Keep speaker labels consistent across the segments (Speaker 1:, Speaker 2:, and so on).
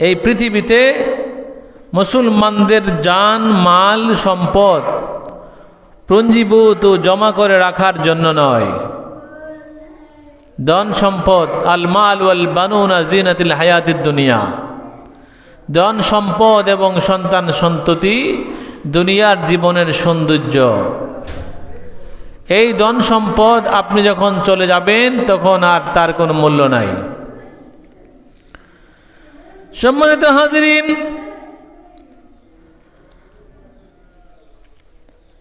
Speaker 1: এই পৃথিবীতে মুসলমানদের জান, মাল, সম্পদ পুঞ্জীভূত জমা করে রাখার জন্য নয়। ধন সম্পদ, আল মাল ওয়াল বানুনা জিনাতিল হায়াতির দুনিয়া। ধন সম্পদ এবং সন্তান সন্ততি দুনিয়ার জীবনের সৌন্দর্য। এই ধন সম্পদ আপনি যখন চলে যাবেন, তখন আর তার কোনো মূল্য নাই। সম্মানিত হাজরিন,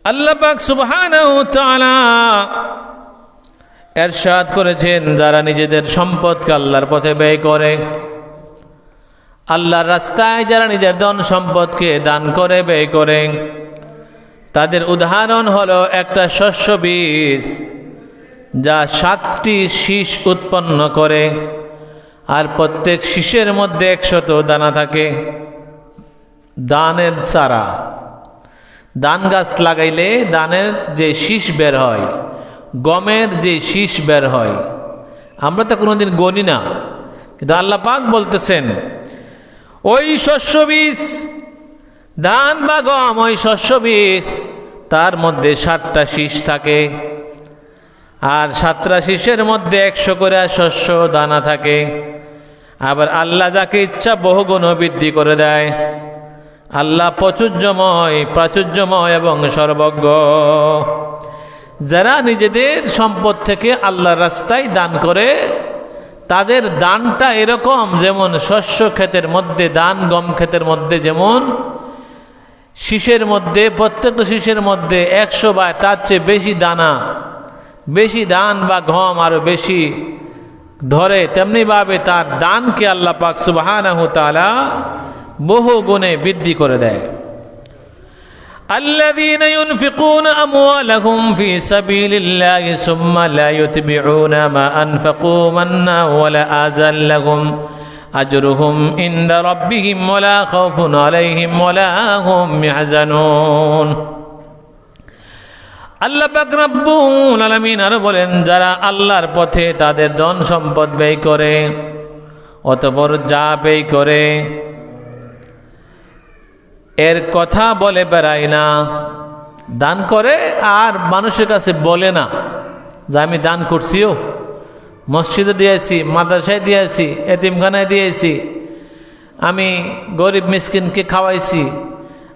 Speaker 1: আল্লাহ পাক সুবহানাহু এরশাদ করেছেন, যারা নিজেদের সম্পদকে আল্লাহর পথে ব্যয় করে। আল্লাহর রাস্তায় যারা নিজের ধন সম্পদকে দান করে, ব্যয় করে। তাদের উদাহরণ হলো একটা শস্য বীজ, যা সাতটি শীষ উৎপন্ন করে। আর প্রত্যেক শীষের মধ্যে একশত দানা থাকে। দানের চারা। দান গাছ লাগাইলে দানের যে শীষ বের হয়, গমের যে শীষ বের হয়, আমরা তো কোনোদিন গণি না। কিন্তু পাক বলতেছেন, ওই শস্য বীজ ধান বা গম ওই শস্য বীজ, তার মধ্যে সাতটা শীষ থাকে। আর সাতটা শীষের মধ্যে একশো করে শস্য দানা থাকে। আবার আল্লাহ যাকে ইচ্ছা বহুগুণ বৃদ্ধি করে দেয়। আল্লাহ প্রচুর্যময়, প্রাচুর্যময় এবং সর্বজ্ঞ। যারা নিজেদের সম্পদ থেকে আল্লাহর রাস্তায় দান করে, তাদের দানটা এরকম যেমন শস্য ক্ষেতের মধ্যে দান গম ক্ষেতের মধ্যে যেমন, শীষের মধ্যে প্রত্যেকটা শীষের মধ্যে একশো বা তার চেয়ে বেশি দানা, বেশি দান বা গম আরও বেশি ধরে তেমনিভাবে তার দানকে আল্লাহ পাক সুবাহানাহু তাআলা বহু গুণে বৃদ্ধি করে দেয় الذين ينفقون أموالهم في سبيل الله ثم لا يتبعون ما أنفقوا منا ولا آزا لهم أجرهم عند ربهم ولا خوف عليهم ولا هم يحزنون আল্লাহ পাক রব্বুল আলামিন আরও বলেন, যারা আল্লাহর পথে তাদের ধন সম্পদ ব্যয় করে, অতপর যা ব্যয় করে, এর কথা বলে বেড়ায় না। দান করে আর মানুষের কাছে বলে না, যে আমি দান করছিও। মসজিদে দিয়েছি, মাদ্রাসায় দিয়েছি, এতিমখানায় দিয়েছি, আমি গরিব মিসকিনকে খাওয়াইছি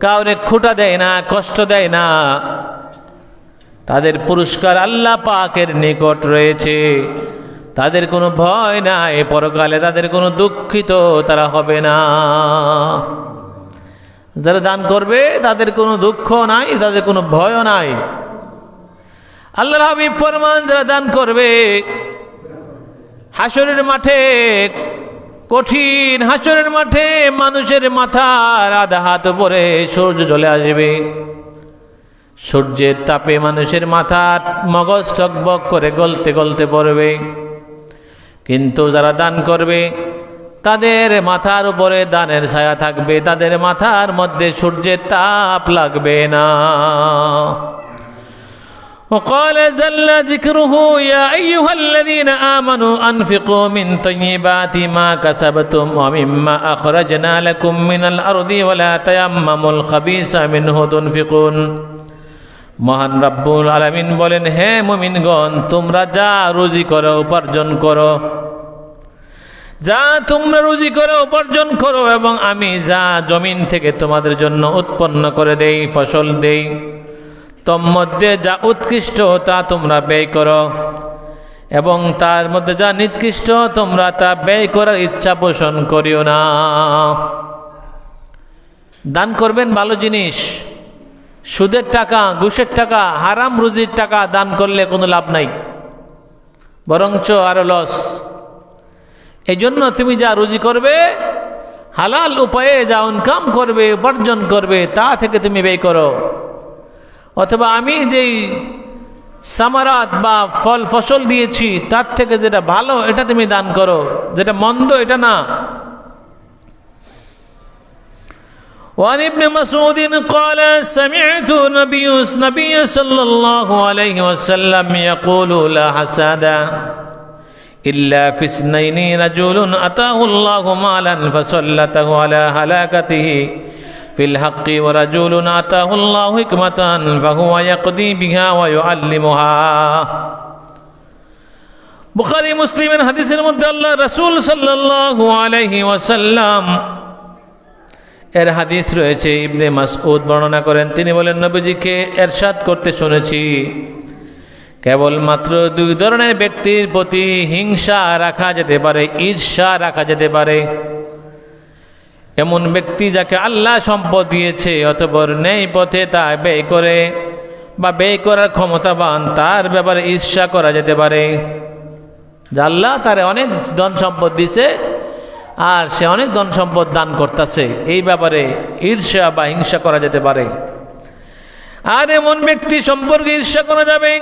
Speaker 1: কাউরে খুঁটা দেয় না, কষ্ট দেয় না। তাদের পুরস্কার আল্লাহ পাকের নিকট রয়েছে। তাদের কোনো ভয় নাই, পরকালে তাদের কোনো দুঃখিত তারা হবে না। যারা দান করবে, তাদের কোনো দুঃখ নাই, তাদের কোনো ভয়ও নাই। আল্লাহ হাবিব ফরমান, যারা দান করবে হাসরের মাঠে কঠিন হাসরের মাঠে মানুষের মাথার আধা হাত উপরে সূর্য চলে আসবে। সূর্যের তাপে মানুষের মাথা মগজ টকবক করে গলতে গলতে পড়বে। কিন্তু যারা দান করবে, তাদের মাথার উপরে দানের ছায়া থাকবে, তাদের মাথার মধ্যে সূর্যের তাপ লাগবে না। وقال جل ذكره يا أيها الذين آمنوا أنفقوا من طيبات ما كسبتم ومما أخرجنا لكم من الأرض ولا تيمموا الخبيث منه تنفقون মহান রাব্বুল আলামিন বলেন হে মুমিনগণ তোমরা যা রুজি করো উপার্জন করো যা তোমরা রুজি করো উপার্জন করো এবং আমি যা জমিন থেকে তোমাদের জন্য উৎপন্ন করে দেই ফসল দেই তন্মধ্যে যা উৎকৃষ্ট তা তোমরা ব্যয় করো। এবং তার মধ্যে যা নিকৃষ্ট তোমরা তা ব্যয় করার ইচ্ছা পোষণ করিও না। দান করবেন ভালো জিনিস। সুদের টাকা, ঘুষের টাকা, হারাম রুজির টাকা দান করলে কোনো লাভ নাই। বরঞ্চ আরও লস। এই জন্য তুমি যা রুজি করবে, হালাল উপায়ে যা ইনকাম করবে, উপার্জন করবে, তা থেকে তুমি ব্যয় করো। অথবা আমি যেই সামারাত বা ফল ফসল দিয়েছি তার থেকে যেটা ভালো এটা তুমি দান করো যেটা মন্দ এটা না وعن ابن مسعود قال سمعت نبي نبي صلى الله عليه وسلم يقول لا حسد إلا في اثنين رجل أتاه الله مالا فسلته على هلاكته في الحق ورجل آتاه الله حكمة فهو يقضي بها ويعلمها বুখারি মুসলিমের হাদিসের মধ্যে আল্লাহ রসুল সাল্লাল্লাহু আলাইহি ওয়াসাল্লাম এর হাদিস রয়েছে ইবনে মাসউদ বর্ণনা করেন তিনি বলেন নবীজিকে এরশাদ করতে শুনেছি কেবলমাত্র দুই ধরনের ব্যক্তির প্রতি হিংসা রাখা যেতে পারে ঈর্ষা রাখা যেতে পারে এমন ব্যক্তি যাকে আল্লাহ সম্পদ দিয়েছে, অতপর নেই পথে তা ব্যয় করে বা ব্যয় করার ক্ষমতাবান, তার ব্যাপারে ঈর্ষা করা যেতে পারে। যে আল্লাহ তার অনেক ধন সম্পদ দিছে আর সে অনেক ধন সম্পদ দান করতেছে, এই ব্যাপারে ঈর্ষা বা হিংসা করা যেতে পারে। আর এমন ব্যক্তি সম্পর্কে ঈর্ষা করা যাবে।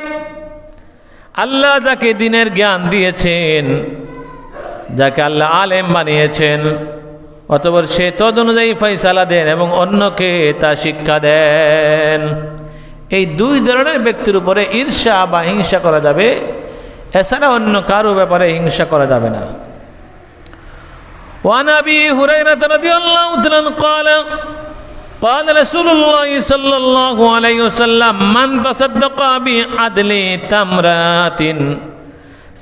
Speaker 1: আল্লাহ যাকে দিনের জ্ঞান দিয়েছেন, যাকে আল্লাহ আলেম বানিয়েছেন অতপর সে তদ অনুযায়ী ফয়সালা দেন এবং অন্যকে তা শিক্ষা দেন এই দুই ধরনের ব্যক্তির উপরে ঈর্ষা বা হিংসা করা যাবে এছাড়া অন্য কারো ব্যাপারে হিংসা করা যাবে না وعن ابي هريره رضي الله عنه قال قال رسول الله صلى الله عليه وسلم من تصدق بعدل تمرات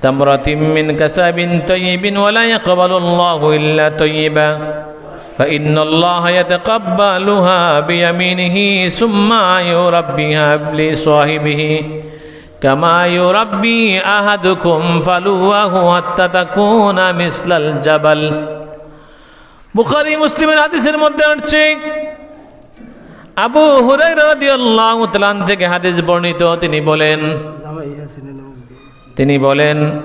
Speaker 1: تمرة من كسب طيب ولا يقبل الله إلا طيبا فإن الله يتقبلها بيمينه ثم يربيها لصاحبه كما يربي أحدكم فلوه حتى تكون مثل الجبل বুখারি মুসলিমের হাদিসের মধ্যে আসছে আবু হুরাই রাদিয়াল্লাহু তাআলা থেকে হাদিস বর্ণিত তিনি বলেন তিনি বলেন,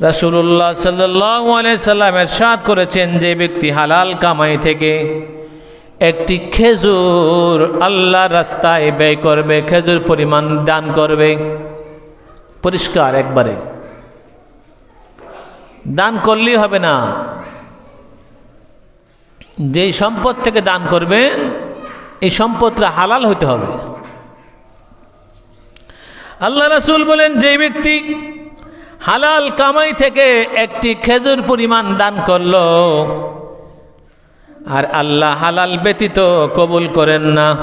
Speaker 1: রাসুলুল্লাহ সাল্লু আলাইসাল্লাম এরশাদ করেছেন যে ব্যক্তি হালাল কামাই থেকে একটি খেজুর আল্লাহ রাস্তায় ব্যয় করবে, খেজুর পরিমাণ দান করবে, পরিষ্কার একবারে। দান করলেই হবে না। যেই সম্পদ থেকে দান করবেন, এই সম্পদটা হালাল হতে হবে। আল্লাহ রাসুল বলেন, যে ব্যক্তি হালাল কামাই থেকে একটি খেজুর পরিমাণ দান করল। আর আল্লাহ হালাল ব্যতীত কবুল করেন না।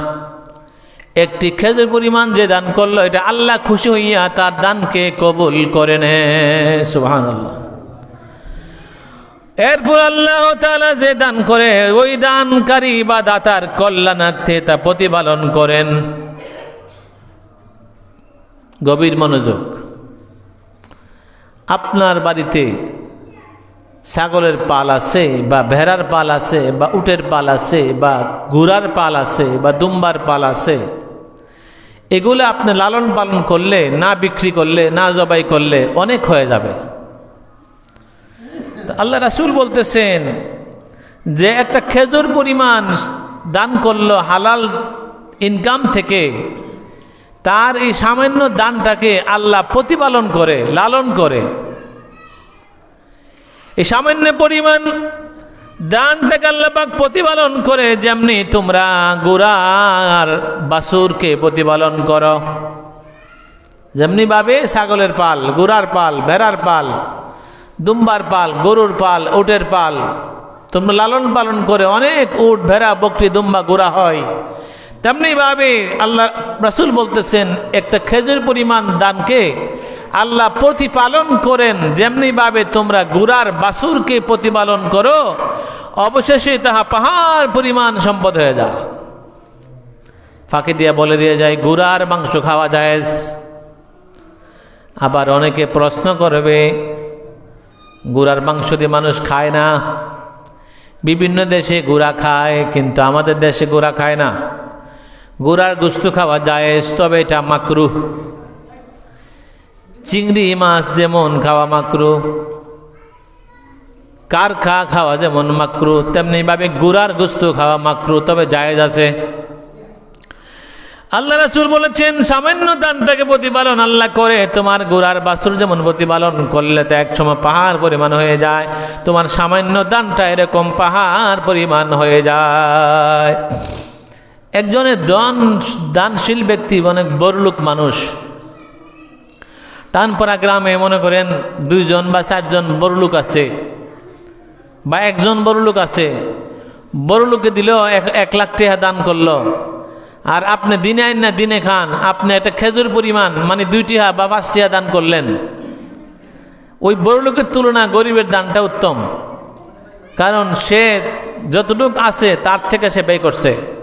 Speaker 1: একটি খেজুর পরিমাণ যে দান করল, এটা আল্লাহ খুশি হইয়া তার দানকে কবুল করে নে। সুহান এরপর আল্লাহ তালা যে দান করে, ওই দানকারী বা দাতার কল্যাণার্থে তা প্রতিপালন করেন। গভীর মনোযোগ। আপনার বাড়িতে ছাগলের পাল আছে বা ভেড়ার পাল আছে বা উটের পাল আছে বা ঘোড়ার পাল আছে বা দুম্বার পাল আছে, এগুলো আপনি লালন পালন করলে, না বিক্রি করলে, না জবাই করলে অনেক হয়ে যাবে। আল্লাহ রাসুল বলতেছেন যে একটা খেজুর পরিমাণ দান করল হালাল ইনকাম থেকে তার এই সামান্য দানটাকে আল্লাহ প্রতিপালন করে, লালন করে। এই সামান্য পরিমাণ দান থেকে আল্লাপাক প্রতিপালন করে, যেমনি তোমরা গুড়ার বাসুরকে প্রতিপালন করো। যেমনিভাবে ছাগলের পাল, গুড়ার পাল, ভেড়ার পাল, দুম্বার পাল, গরুর পাল, উটের পাল, তোমরা লালন পালন করে অনেক উট, ভেড়া, বকরি, দুম্বা, গোড়া হয়। তেমনিভাবে আল্লাহ রাসুল বলতেছেন, একটা খেজুর পরিমাণ দানকে আল্লাহ প্রতিপালন করেন, যেমনিভাবে তোমরা গুড়ার বাসুরকে প্রতিপালন করো, অবশেষে তাহা পাহাড় পরিমাণ সম্পদ হয়ে যায়। ফাঁকি দিয়ে বলে দিয়ে যায়, গুড়ার মাংস খাওয়া যায় আবার অনেকে প্রশ্ন করবে, গুড়ার মাংস দিয়ে মানুষ খায় না। বিভিন্ন দেশে গুড়া খায়, কিন্তু আমাদের দেশে গুড়া খায় না। গুড়ার গুস্তু খাওয়া যায় তবে এটা মাকরু চিংড়ি মাছ যেমন খাওয়া মাকরু কার খা খাওয়া যেমন মাকরু তেমনিভাবে গুড়ার গুস্ত খাওয়া মাকরু তবে জায়েজ আছে। আল্লাহ রাসুল বলেছেন, সামান্য দানটাকে প্রতিপালন আল্লাহ করে, তোমার গোড়ার বাসুর যেমন প্রতিপালন করলে তো একসময় পাহাড় পরিমাণ হয়ে যায়, তোমার সামান্য দানটা এরকম পাহাড় পরিমাণ হয়ে যায়। একজনের দান, দানশীল ব্যক্তি, অনেক বড়লোক মানুষ। টানপাড়া গ্রামে মনে করেন দুইজন বা চারজন বড়লোক আছে। বা একজন বড়লোক আছে। বড়লোকে দিলেও এক লাখ টাকা দান করল। আর আপনি দিনে আইন না দিনে খান, আপনি একটা খেজুর পরিমাণ মানে দুইটি হা বা পাঁচটি হা দান করলেন। ওই বড় লোকের তুলনা গরিবের দানটা উত্তম। কারণ সে যতটুক আছে, তার থেকে সে ব্যয় করছে।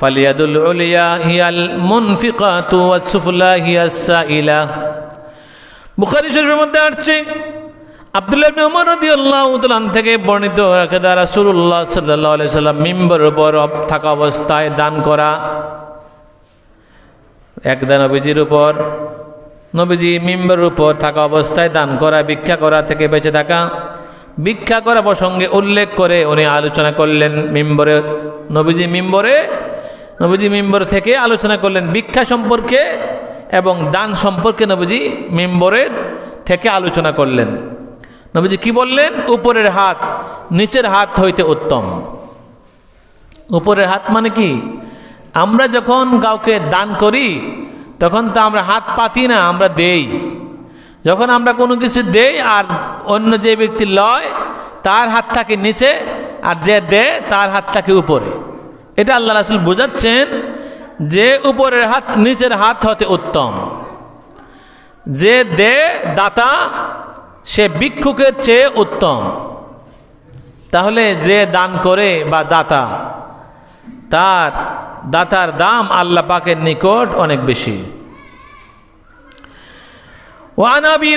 Speaker 1: ফালিয়াদুল উলিয়া হিয়াল মুনফিকাতু ওয়াসুফলা হিয়াস সাইলা। বুখারী শরীফের মধ্যে আসছে, আব্দুল্লাহ ওমর রাদিয়াল্লাহু তাআলা থেকে বর্ণিত রাখেদা রাসূলুল্লাহ সাল্লাল্লাহু আলাইহি সাল্লাম মিম্বরের উপর থাকা অবস্থায় দান করা, একদা নবীজির উপর, নবীজি মিম্বর উপর থাকা অবস্থায় দান করা, ভিক্ষা করা থেকে বেঁচে থাকা, ভিক্ষা করা প্রসঙ্গে উল্লেখ করে উনি আলোচনা করলেন মিম্বরে, নবীজি মিম্বরে নবীজি মিম্বর থেকে আলোচনা করলেন ভিক্ষা সম্পর্কে এবং দান সম্পর্কে নবীজি মেম্বরের থেকে আলোচনা করলেন। নবীজি কি বললেন? উপরের হাত, নিচের হাত হইতে উত্তম। উপরের হাত মানে কি? আমরা যখন কাউকে দান করি, তখন তো আমরা হাত পাতি না, আমরা দেই। যখন আমরা কোনো কিছু দেই আর অন্য যে ব্যক্তি লয়, তার হাত থাকে নিচে, আর যে দেয়, তার হাত থাকে উপরে। এটা আল্লাহ রাসুল বোঝাচ্ছেন যে উপরের হাত নিচের হাত হতে উত্তম। যে দে দাতা, সে ভিক্ষুকের চেয়ে উত্তম। তাহলে যে দান করে বা দাতা, তার দাতার দাম আল্লাহ পাকের নিকট অনেক বেশি। ওয়ানাবি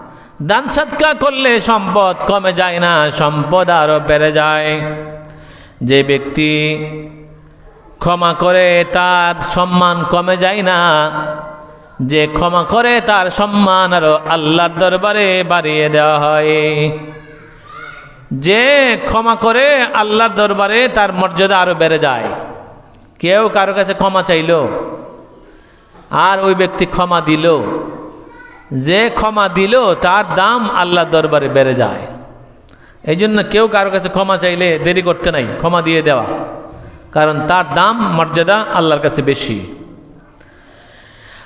Speaker 1: দান সৎকা করলে সম্পদ কমে যায় না, সম্পদ আরও বেড়ে যায়। যে ব্যক্তি ক্ষমা করে তার সম্মান কমে যায় না, যে ক্ষমা করে তার সম্মান আরও আল্লাহর দরবারে বাড়িয়ে দেওয়া হয়। যে ক্ষমা করে আল্লাহর দরবারে তার মর্যাদা আরও বেড়ে যায়। কেউ কারও কাছে ক্ষমা চাইল, আর ওই ব্যক্তি ক্ষমা দিল। যে ক্ষমা দিল তার দাম আল্লাহর দরবারে বেড়ে যায়। এই জন্য কেউ কারও কাছে ক্ষমা চাইলে দেরি করতে নাই, ক্ষমা দিয়ে দেওয়া। কারণ তার দাম, মর্যাদা আল্লাহর কাছে বেশি।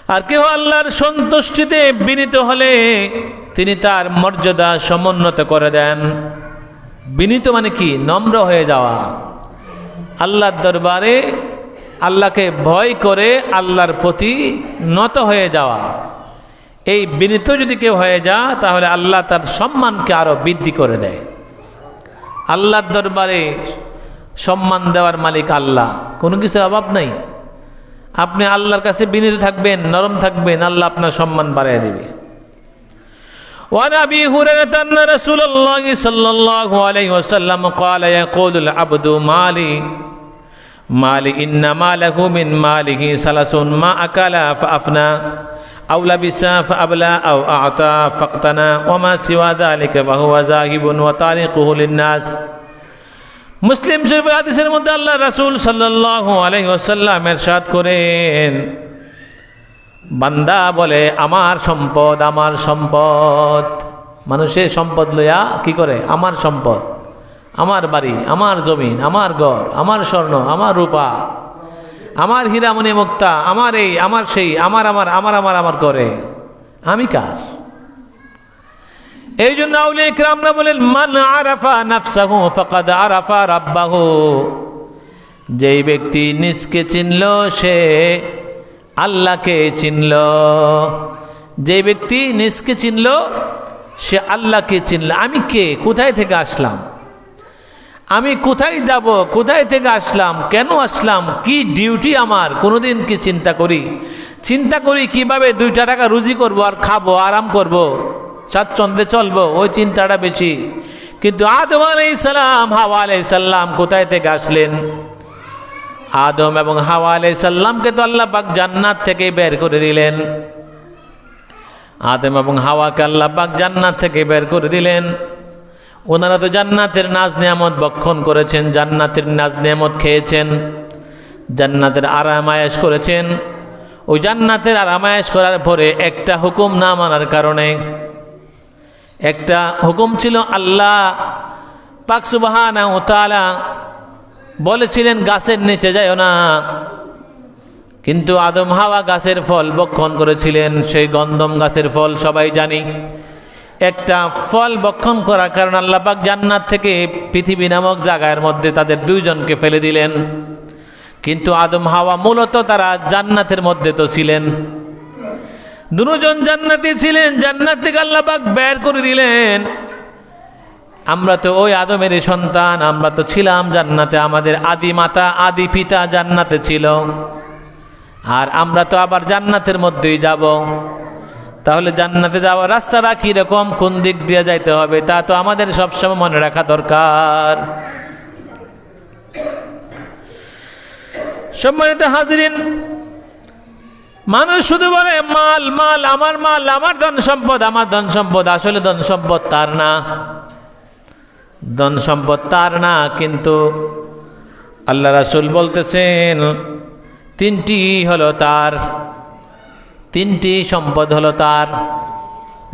Speaker 1: আর কেউ আল্লাহর সন্তুষ্টিতে বিনীত হলে তিনি তার মর্যাদা সমুন্নত করে দেন। বিনীত মানে কি? নম্র হয়ে যাওয়া। আল্লাহর দরবারে আল্লাহকে ভয় করে আল্লাহর প্রতি নত হয়ে যাওয়া। এই বিনীত যদি কেউ হয়ে যা তাহলে আল্লাহ তার সম্মানকে আরও বৃদ্ধি করে দেয় আল্লাহর দরবারে সম্মান দেওয়ার মালিক আল্লাহ কোনো কিছু অভাব নাই আপনি আল্লাহর কাছে বিনীত থাকবেন নরম থাকবেন আল্লাহ আপনার সম্মান বাড়িয়ে দেবে وعن ابي هريره ان رسول الله صلى الله عليه وسلم قال يقول العبد مالي مالي ان ماله من ماله سلس ما اكل فافنى আউলা বিসাফ আবলা আউ আতা ফক্তানা ওমা সিওয়াদা আলিকা বাহুয়া জাহিবুন ওয়া তারিকুহুলিন্নাস মুসলিম শরীফ মধ্যে আল্লাহ রাসূল সাল্লাল্লাহু আলাইহি ওয়াসাল্লাম ইরশাদ করেন, বান্দা বলে, আমার সম্পদ আমার সম্পদ। মানুষের সম্পদ লইয়া কি করে? আমার সম্পদ, আমার বাড়ি, আমার জমিন, আমার ঘর, আমার স্বর্ণ, আমার রূপা। আমার হীরামণি মুক্তা, আমার এই, আমার সেই, আমার আমার আমার আমার আমার করে। আমি কার? এই জন্য ইকরামরা বলেন, মান আরাফা নাফসাহু ফাকাদ আরাফা রাব্বাহু। যেই ব্যক্তি নিজকে চিনল, সে আল্লাহকে চিনল। যে ব্যক্তি নিজকে চিনল, সে আল্লাহকে চিনল। আমি কে? কোথায় থেকে আসলাম? আমি কোথায় যাব? কোথায় থেকে আসলাম? কেন আসলাম? কি ডিউটি আমার? কোনোদিন কি চিন্তা করি? চিন্তা করি কীভাবে দুইটা টাকা রুজি করব আর খাব, আরাম করব? স্বাচ্ছন্দ্যে চলবো, ওই চিন্তাটা বেশি। কিন্তু আদম আলাইসাল্লাম হাওয়া আলাইসাল্লাম কোথায় থেকে আসলেন? আদম এবং হাওয়া আলাইসাল্লামকে তো আল্লাহ পাক জান্নাত থেকে বের করে দিলেন। আদম এবং হাওয়াকে আল্লাহ পাক জান্নাত থেকে বের করে দিলেন। ওনারা তো জান্নাতের নাজ নিয়ামত বক্ষণ করেছেন, জান্নাতের নাজ নিয়ামত খেয়েছেন, জান্নাতের আরামায়াস করেছেন। ওই জান্নাতের আরামায়াস করার পরে একটা হুকুম না মানার কারণে, একটা হুকুম ছিল আল্লাহ পাকসুবাহানা ও তালা বলেছিলেন, গাছের নিচে যাইও না। কিন্তু আদম হাওয়া গাছের ফল বক্ষণ করেছিলেন, সেই গন্ধম গাছের ফল সবাই জানি। একটা ফল বক্ষণ করার কারণে আল্লাপাক জান্নাত থেকে পৃথিবী নামক জায়গার মধ্যে তাদের দুইজনকে ফেলে দিলেন। কিন্তু আদম, হাওয়া মূলত তারা জান্নাতের মধ্যে তো ছিলেন। দুজন জান্নাতি ছিলেন, জান্নাত থেকে আল্লাপাক বের করে দিলেন। আমরা তো ওই আদমের সন্তান, আমরা তো ছিলাম জান্নাতে, আমাদের আদি মাতা, আদি পিতা জান্নাতে ছিল। আর আমরা তো আবার জান্নাতের মধ্যেই যাব। তাহলে জান্নাতে যাওয়ার রাস্তাটা কীরকম কোন দিক দিয়ে যাইতে হবে, তা তো আমাদের সবসময় মনে রাখা দরকার। সম্মানিত হাজরিন, মানুষ শুধু বলে, মাল মাল, আমার মাল, আমার ধন সম্পদ, আমার ধন সম্পদ। আসলে ধন সম্পদ তার না। ধন সম্পদ তার না, কিন্তু আল্লাহ রাসুল বলতেছেন, তিনটি হলো তার। তিনটি সম্পদ হলো তার।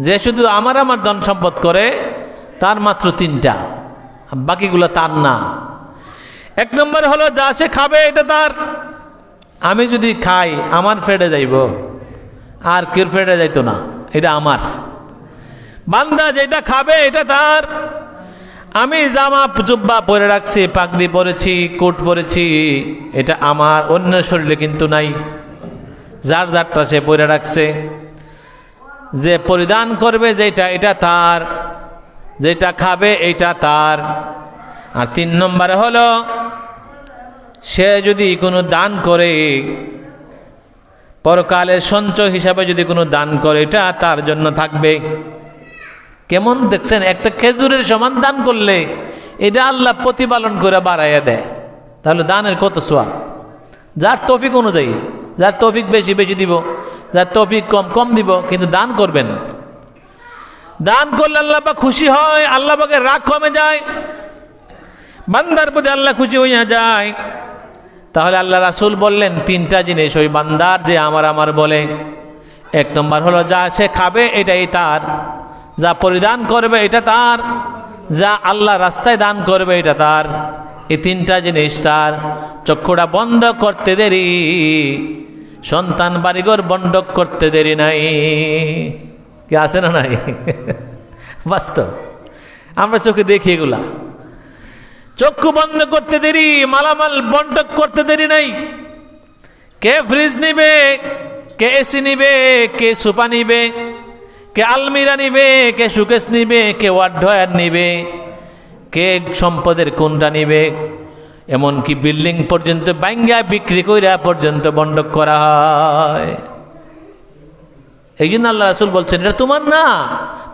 Speaker 1: যে শুধু আমার আমার ধন সম্পদ করে, তার মাত্র তিনটা। বাকিগুলো তার না। এক নম্বর হলো, যা সে খাবে এটা তার। আমি যদি খাই, আমার ফেডে যাইব। আর কেউ ফেডে যাইতো না, এটা আমার। বান্দা যেটা খাবে, এটা তার। আমি জামা, জুব্বা পরে রাখছি, পাগড়ি পরেছি, কোট পরেছি, এটা আমার। অন্য শরীরে কিন্তু নাই। যার যারটা সে পরে রাখছে। যে পরিধান করবে যেটা এটা তার। যেটা খাবে এটা তার। আর তিন নম্বরে হলো, সে যদি কোনো দান করে পরকালের সঞ্চয় হিসাবে যদি কোনো দান করে, এটা তার জন্য থাকবে। কেমন দেখছেন? একটা খেজুরের সমান দান করলে, এটা আল্লাহ প্রতিপালন করে বাড়াইয়া দেয়। তাহলে দানের কত সোয়া যার তফিক অনুযায়ী। যার তফিক বেশি বেশি দিব। যার তফিক কম কম দিব, কিন্তু দান করবেন। দান করলে আল্লাহ বা খুশি হয়, আল্লাহ পাকে রাগ কমে যায়। বান্দার প্রতি আল্লাহ খুশি হইয়া যায়। তাহলে আল্লাহ রাসুল বললেন, তিনটা জিনিস ওই বান্দার যে আমার আমার বলে। এক নম্বর হলো, যা সে খাবে এটাই তার। যা পরিধান করবে এটা তার। যা আল্লাহ রাস্তায় দান করবে এটা তার। এই তিনটা জিনিস তার। চক্ষুটা বন্ধ করতে দেরি। সন্তান বাড়িঘর বন্ডক করতে দেরি নাই। কি আছে না নাই? বাস্তব। আমরা চোখে দেখি এগুলা। চক্ষু বন্ধ করতে দেরি, মালামাল বন্টক করতে দেরি নাই। কে ফ্রিজ নিবে, কে এসি নিবে, কে সুপা নিবে, কে আলমিরা নিবে, কে সুকেশ নিবে, কে ওয়ার্ডয়ার নিবে, কে সম্পদের কোনটা নিবে এমনকি বিল্ডিং পর্যন্ত বাঙ্গা বিক্রি কইরা পর্যন্ত বন্ডক করা হয়। এই জন্য আল্লাহ রাসুল বলছেন, এটা তোমার না,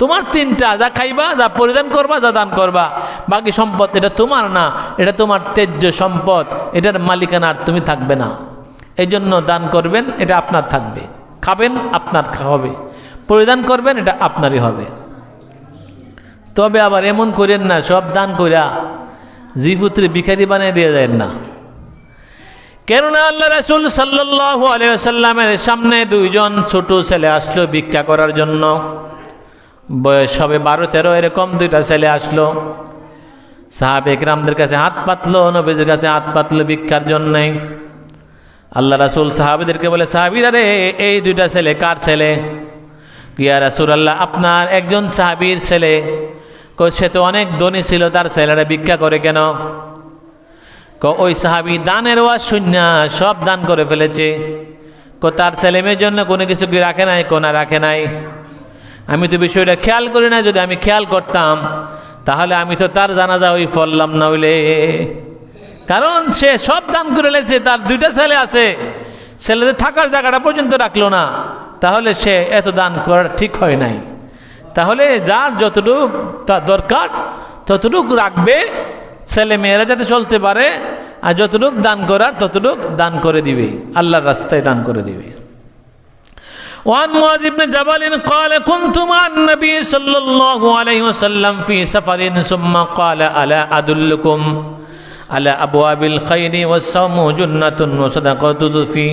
Speaker 1: তোমার তিনটা, যা খাইবা, যা পরিধান করবা, যা দান করবা, বাকি সম্পদ এটা তোমার না, এটা তোমার তেজ্য সম্পদ, এটার মালিকানা আর তুমি থাকবে না। এই জন্য দান করবেন, এটা আপনার থাকবে। খাবেন, আপনার হবে পরিধান করবেন, এটা আপনারই হবে। তবে আবার এমন করেন না, সব দান কইরা জিপুত্রে ভিখারি বানিয়ে দিয়ে যায় না। কেননা আল্লাহ রাসুল সাল্লাহ আলিয়াল্লামের সামনে দুইজন ছোট ছেলে আসলো ভিক্ষা করার জন্য। বয়স হবে বারো, তেরো, এরকম দুইটা ছেলে আসলো। সাহাব রামদের কাছে হাত পাতলো, নবীদের কাছে হাত পাতলো ভিক্ষার জন্যে। আল্লাহ রাসুল সাহাবিদেরকে বলে, সাহাবিরা রে, এই দুইটা ছেলে কার ছেলে? কিয়া রাসুল আল্লাহ আপনার একজন সাহাবির ছেলে। সে তো অনেক ধনী ছিল, তার ছেলেরা ভিক্ষা করে কেন? ওই সাহাবি দানের ওয়াজ শূন্য সব দান করে ফেলেছে। ক তার ছেলে মেয়ের জন্য কোনো কিছু কি রাখে নাই? কোনা রাখে নাই। আমি তো বিষয়টা খেয়াল করি না যদি আমি খেয়াল করতাম, তাহলে আমি তো তার জানাজা ওই ফললাম না হইলে। কারণ সে সব দান করে লেছে তার দুইটা ছেলে আছে, ছেলেদের থাকার জায়গাটা পর্যন্ত রাখল না, তাহলে সে এত দান করার ঠিক হয় নাই। তাহলে যার যতটুক তার দরকার ততটুক রাখবে ছেলে মেয়েরা যাতে চলতে পারে আর যতটুক দান করার ততটুক দান করে দিবে আল্লাহর রাস্তায় দান করে দিবে وعن معاذ بن جبل قال كنت مع النبي صلى الله عليه وسلم في سفر ثم قال ألا أدلكم على أبواب الخير والصوم جنة وصدقة تطفي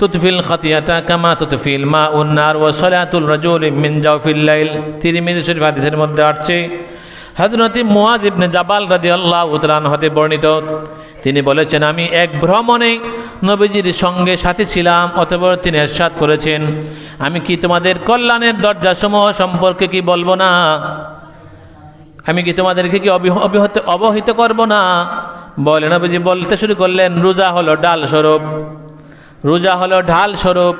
Speaker 1: তুতফিল খাতিয়াতা কামা তুতফিল মা উন্নার ও সলাতুল রাজুল মিন জাউফিল্লাইল তিরিমিজি শরীফ হাদিসের মধ্যে আসছে হজরতি মুয়াজ ইবনে জাবাল রাজি আল্লাহ উতরান হতে বর্ণিত। তিনি বলেছেন, আমি এক ভ্রমণে নবীজির সঙ্গে সাথে ছিলাম অতএব তিনি এরশাদ করেছেন। আমি কি তোমাদের কল্যাণের দরজাসমূহ সম্পর্কে কি বলব না? আমি কি তোমাদেরকে কি অবিহত, অবহিত করব না? বলে নবীজি বলতে শুরু করলেন, রোজা হলো ডাল স্বরূপ। রোজা হলো ঢাল স্বরূপ।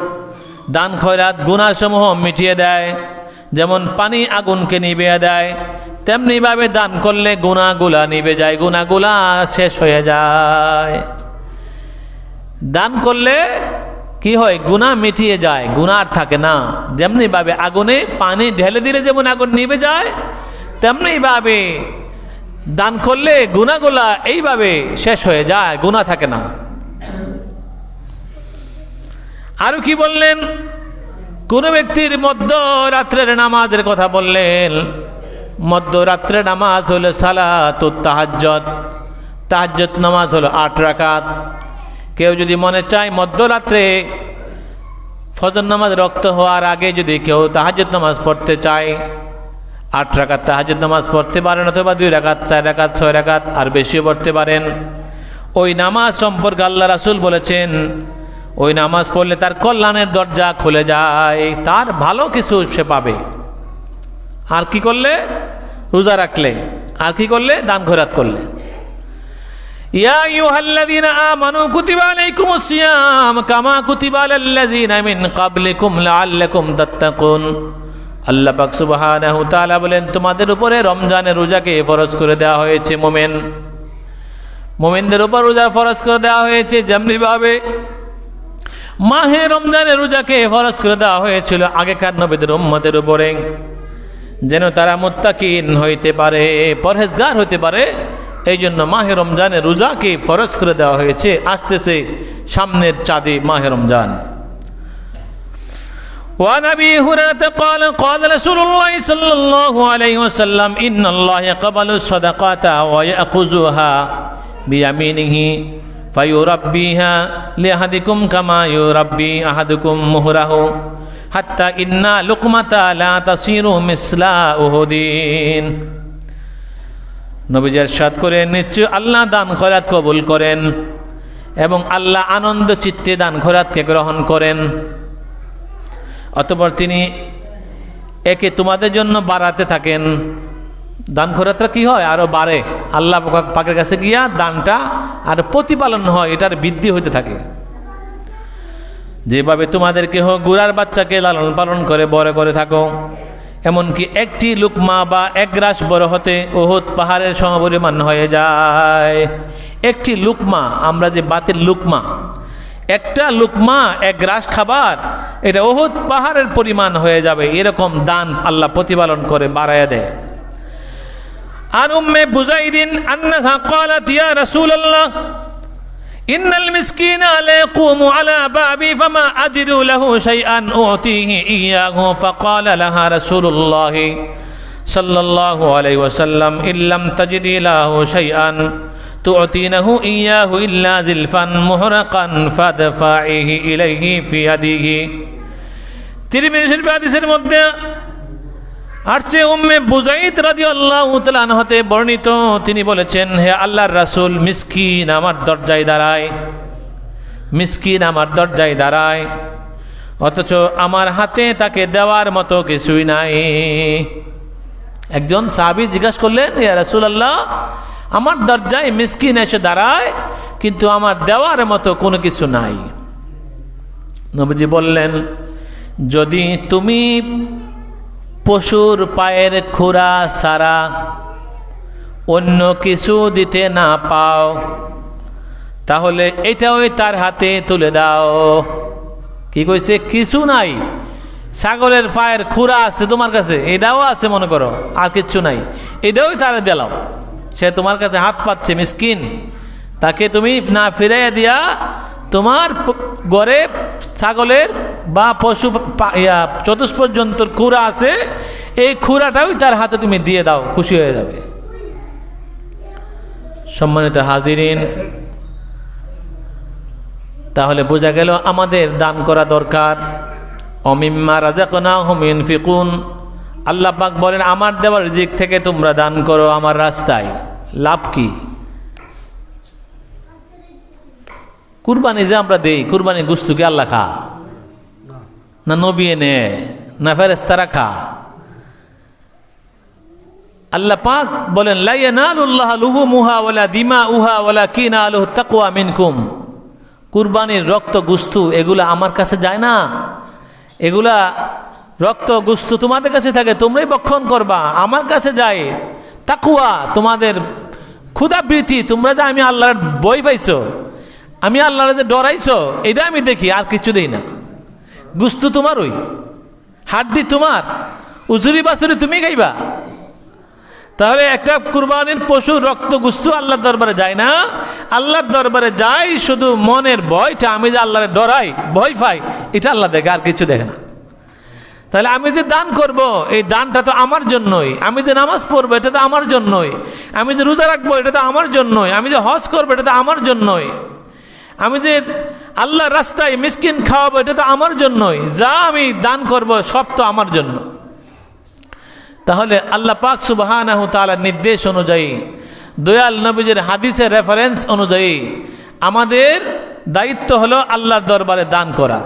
Speaker 1: দান খয়রাত গুণাসমূহ মিটিয়ে দেয়। যেমন পানি আগুনকে নিভিয়ে দেয়, তেমনিভাবে দান করলে গুণাগুলা নিবে যায় গুণাগুলা শেষ হয়ে যায়। দান করলে কি হয়? গুণা মিটিয়ে যায় গুণা আর থাকে না। যেমনিভাবে আগুনে পানি ঢেলে দিলে যেমন আগুন নিভে যায়, তেমনিভাবে দান করলে গুণাগুলা এইভাবে শেষ হয়ে যায় গুণা থাকে না। আরও কি বললেন? কোন ব্যক্তির মধ্যরাত্রের নামাজের কথা বললেন। মধ্যরাত্রের নামাজ হলো সালাত তাহাজ্জত তাহাজ্জত নামাজ হলো আট রাকাত। কেউ যদি মনে চায় মধ্যরাত্রে ফজর নামাজ রক্ত হওয়ার আগে যদি কেউ তাহাজ্জত নামাজ পড়তে চায়, আট রাকাত তাহাজ্জত নামাজ পড়তে পারেন অথবা দুই রাকাত, চার রাকাত, ছয় রাকাত, আর বেশিও পড়তে পারেন। ওই নামাজ সম্পর্কে আল্লাহ রাসুল বলেছেন ওই নামাজ পড়লে তার কল্যাণের দরজা খুলে যায়, তার ভালো কিছু সে পাবে। আর কি করলে? রোজা রাখলে। আর কি করলে? দান খরাত করলে। ইয়া কামা মিন আল্লাহ বলেন, তোমাদের উপরে রমজানের রোজাকে ফরজ করে দেওয়া হয়েছে, মোমেন। মোমেনদের উপর রোজা ফরজ করে দেওয়া হয়েছে, যেমনিভাবে মাহে রমজানের রোজাকে ফরজ করে দেওয়া হয়েছিল আগেকার নবীদের উম্মতের উপরে যেন তারা মুত্তাকিন হইতে পারে পরহেজগার হইতে পারে এই জন্য মাহে রমজানের রোজাকে ফরজ করে দেওয়া হয়েছে আসতেছে সামনের চাঁদে মাহে রমজান وعن ابي هريره قال قال رسول الله صلى الله عليه وسلم ان الله يقبل الصدقات ويأخذها بيمينه ফাইউরাব্বিহা লিহাদিকুম কামা ইউরাব্বি আহাদুকুম মুহরাহু হাত্তা ইন্না লুকমাতা লা তাসিরু মিসলা উহুদিন নবীজ এরশাদ করেন নিশ্চয় আল্লাহ দান খরাত কবুল করেন এবং আল্লাহ আনন্দ চিত্তে দান খরাতকে গ্রহণ করেন। অতপর তিনি একে তোমাদের জন্য বাড়াতে থাকেন। দান খরাতটা কি হয়? আরও বাড়ে। আল্লাহ পাক- পাকের কাছে গিয়া দানটা আর প্রতিপালন হয়, এটার বৃদ্ধি হইতে থাকে। যেভাবে তোমাদেরকে হোক গুড়ার বাচ্চাকে লালন পালন করে, বড় করে থাকো। এমনকি একটি লুকমা বা এক গ্রাস বড় হতে ওহুদ পাহাড়ের সমপরিমাণ হয়ে যায়। একটি লুকমা, আমরা যে বাতের লুকমা, একটা লুকমা, এক গ্রাস খাবার, এটা ওহুদ পাহাড়ের পরিমাণ হয়ে যাবে। এরকম দান আল্লাহ প্রতিপালন করে বাড়াইয়া দেয়। عن أم بزيد أنها قالت يا رسول الله إن المسكين لا يقوم على بابي فما أجد له شيئا أعطيه إياه فقال لها رسول الله صلى الله عليه وسلم إن لم تجدي له شيئا تعطينه إياه إلا زلفا محرقا فادفعيه إليه في يده ترمي شرفات سر مدّة আর চেয়ে উম্মে বুজাইত রাজি আল্লাহ হতে বর্ণিত, তিনি বলেছেন, হে আল্লাহর রাসূল, মিসকিন আমার দরজায় দাঁড়ায়। মিসকিন আমার দরজায় দাঁড়ায়। অথচ আমার হাতে তাকে দেওয়ার মতো কিছুই নাই। একজন সাহাবি জিজ্ঞাসা করলেন, ইয়া রাসূলুল্লাহ, আমার দরজায় মিসকিন এসে দাঁড়ায়, কিন্তু আমার দেওয়ার মতো কোনো কিছু নাই। নবীজি বললেন, যদি তুমি পশুর পায়ের খুরা সারা, অন্য কিছু দিতে না পাও, তাহলে এটাও তার হাতে তুলে দাও। কি কইছে? কিছু নাই। ছাগলের পায়ের খুরা আছে তোমার কাছে, এটাও আছে মনে করো, আর কিচ্ছু নাই। এটাও তারে দিলাও সে তোমার কাছে হাত পাচ্ছে, মিসকিন। তাকে তুমি না ফিরাইয়া দিয়া তোমার ঘরে ছাগলের বা পশু জন্তুর খুরা আছে, এই খুরাটাও তার হাতে তুমি দিয়ে দাও, খুশি হয়ে যাবে। সম্মানিত হাজিরিন, তাহলে বোঝা গেল আমাদের দান করা দরকার। অমিম্মা রাজাকনা হুমিন ফিকুন আল্লাহ পাক বলেন, আমার দেওয়ার দিক থেকে তোমরা দান করো, আমার রাস্তায়। লাভ কি? কুরবানি যে আমরা দেই কুরবানি গুস্তু কি আল্লাহ খা? না। নবী এনে না ফেরেস্তারা খা? আল্লাহ পাক বলেন মিনকুম। কুরবানির রক্ত গুস্তু এগুলা আমার কাছে যায় না। এগুলা রক্ত গুস্তু তোমাদের কাছে থাকে তোমরাই বক্ষণ করবা আমার কাছে যায়। তাকুয়া তোমাদের ক্ষুধাবৃত্তি তোমরা যে আমি আল্লাহর বই পাইছো। আমি আল্লাহর যে ডরাইছো এটা আমি দেখি, আর কিছু দেই না। গুস্তু তোমারই হাড্ডি তোমার, উজুরি বাসুরি তুমি খাইবা। তাহলে একটা কুরবানির পশু রক্ত গুস্তু আল্লাহর দরবারে যায় না। আল্লাহর দরবারে যায় শুধু মনের ভয়টা, আমি যে আল্লাহরে ডরাই, ভয় পাই, এটা আল্লাহ দেখে, আর কিছু দেখে না। তাহলে আমি যে দান করব, এই দানটা তো আমার জন্যই। আমি যে নামাজ পড়ব, এটা তো আমার জন্যই। আমি যে রোজা রাখব, এটা তো আমার জন্যই। আমি যে হজ করব, এটা তো আমার জন্যই। আমি যে আল্লাহ রাস্তায় মিসকিন খাওয়াবো, এটা তো আমার জন্যই। যা আমি দান করব, সব তো আমার জন্য। তাহলে আল্লাহ পাক সুবাহানাহু তালার নির্দেশ অনুযায়ী, দয়াল নবীজের হাদিসের রেফারেন্স অনুযায়ী, আমাদের দায়িত্ব হলো আল্লাহর দরবারে দান করা।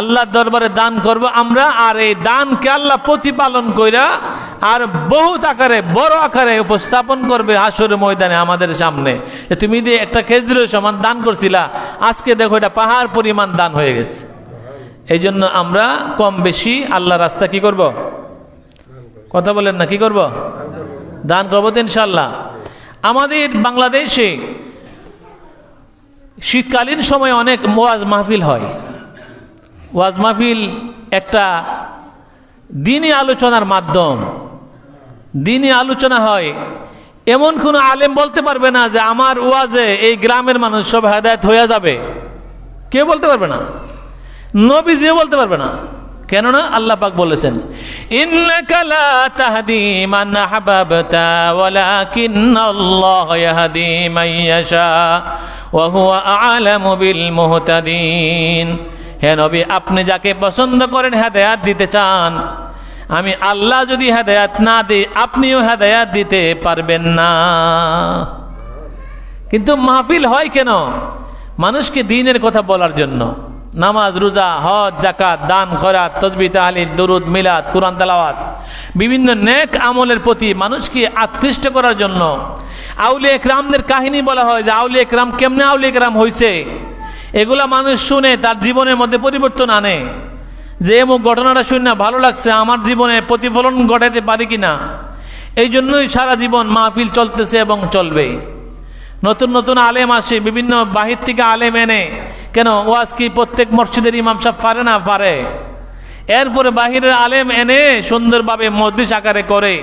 Speaker 1: আল্লাহর দরবারে দান করব আমরা, আর এই দানকে আল্লাহ প্রতিপালন কইরা আর বহুত আকারে, বড় আকারে উপস্থাপন করবে হাসর ময়দানে আমাদের সামনে। তুমি দিয়ে একটা খেজুরের সমান দান করছিলা, আজকে দেখো এটা পাহাড় পরিমাণ দান হয়ে গেছে। এই জন্য আমরা কম বেশি আল্লাহ রাস্তা কি করব? কথা বলেন না, কি করব? দান করব তো ইনশাল্লাহ আমাদের বাংলাদেশে শীতকালীন সময় অনেক ওয়াজ মাহফিল হয়। ওয়াজ মাহফিল একটা দিনই আলোচনার মাধ্যম। দিনই আলোচনা হয়। এমন কোনো আলেম বলতে পারবে না যে আমার ওয়াজে এই গ্রামের মানুষ সব হেদায়ত হয়ে যাবে। কেউ বলতে পারবে না। নবীজিও বলতে পারবে না। কেননা আল্লাহ পাক বলেছেন, ইন্নাকা হে নবী, আপনি যাকে পছন্দ করেন হেদায়াত দিতে চান। আমি আল্লাহ যদি হেদায়াত না দিই, আপনিও হেদায়াত দিতে পারবেন না। কিন্তু মাহফিল হয় কেন? মানুষকে দিনের কথা বলার জন্য। নামাজ, রোজা, হজ জাকাত দান খরাত তসবি তাহলিদ দরুদ, মিলাদ, কোরআন, তালাওয়াত, বিভিন্ন নেক আমলের প্রতি মানুষকে আকৃষ্ট করার জন্য। আউলি একরামদের কাহিনী বলা হয় যে আউলি একরাম কেমনে আউলি একরাম হয়েছে এগুলা মানুষ শুনে তার জীবনের মধ্যে পরিবর্তন আনে। যে এমুক ঘটনাটা শুনে ভালো লাগছে, আমার জীবনে প্রতিফলন ঘটাতে পারি কিনা? এই জন্যই সারা জীবন মাহফিল চলতেছে এবং চলবে নতুন নতুন আলেম আসে, বিভিন্ন বাহির থেকে আলেম এনে, কেন ওয়াজ কি প্রত্যেক মসজিদের ইমাম সাহেব পারে না? পারে। এরপরে বাহিরের আলেম এনে সুন্দরভাবে মসজিদ আকারে করে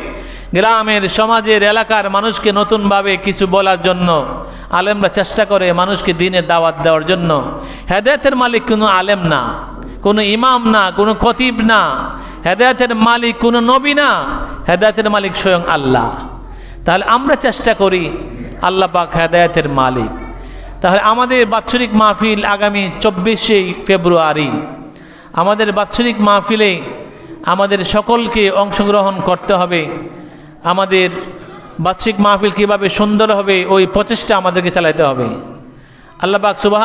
Speaker 1: গ্রামের সমাজের এলাকার মানুষকে নতুনভাবে কিছু বলার জন্য আলেমরা চেষ্টা করে মানুষকে দিনের দাওয়াত দেওয়ার জন্য। হেদায়তের মালিক কোনো আলেম না, কোনো ইমাম না, কোনো খতিব না। হেদায়তের মালিক কোনো নবী না, হেদায়তের মালিক স্বয়ং আল্লাহ। তাহলে আমরা চেষ্টা করি আল্লাহ পাক হেদায়তের মালিক। তাহলে আমাদের বাৎসরিক মাহফিল আগামী চব্বিশে ফেব্রুয়ারি। আমাদের বাৎসরিক মাহফিলে আমাদের সকলকে অংশগ্রহণ করতে হবে। আমাদের বার্ষিক মাহফিল কীভাবে সুন্দর হবে ওই প্রচেষ্টা আমাদেরকে চালাতে হবে। আল্লাহ পাক সুবাহ